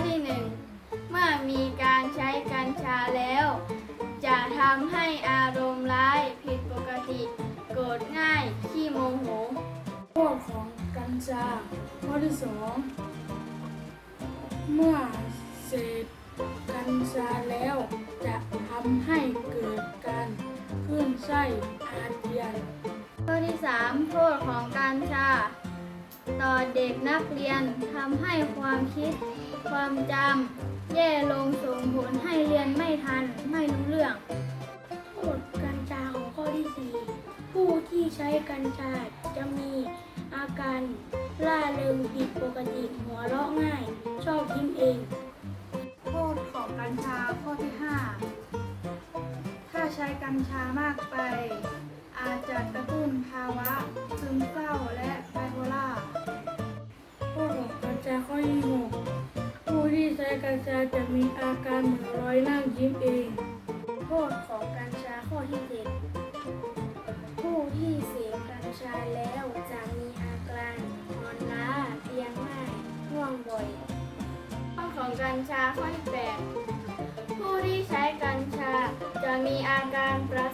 ้อที่หนึ่งเมื่อมีการใช้กัญชาแล้ว จะทำให้อารมณ์ร้ายผิดปกติ โกรธง่ายขี้โมโหโทษของกัญชาข้อที่สองเมื่อเสพกัญชาแล้วจะทำให้เกิดการขึ้นไส้อาเจียนข้อที่สามโทษของกัญชา ต่อเด็กนักเรียนทำให้ความคิด ความจำแย่ลงส่งผลให้เรียนไม่ทัน ไม่รู้เรื่องโทษกัญชาของข้อที่ 4 ผู้ที่ใช้กัญชาจะมีอาการล่าเริงผิดปกติหัวเราะง่าย ชอบยิ้มเอง โทษของกัญชาข้อที่ 5 ถ้าใช้กัญชามากไป อาจจะกระตุ้นภาวะ ผู้ที่ใช้กัญชาจะมีอาการเหมือนรอยนั่งยิ้มเอง โทษของกัญชาข้อที่7ผู้ที่เสพกัญชาแล้วจะมีอาการนอนล้าเพลียง่ายง่วงบ่อยข้อของกัญชาข้อที่8ผู้ที่ใช้กัญชาจะมีอาการประ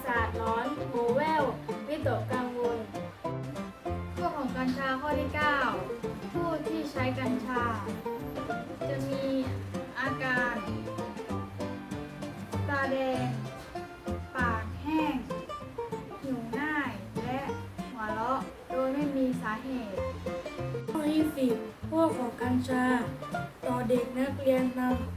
9 ผู้ที่ใช้กัญชา จะมีอาการ ตาแดง ปากแห้ง หิวง่าย และหัวเราะโดยไม่มีสาเหตุข้อที่สิพวกของกัญชา ต่อเด็กนักเรียนนำ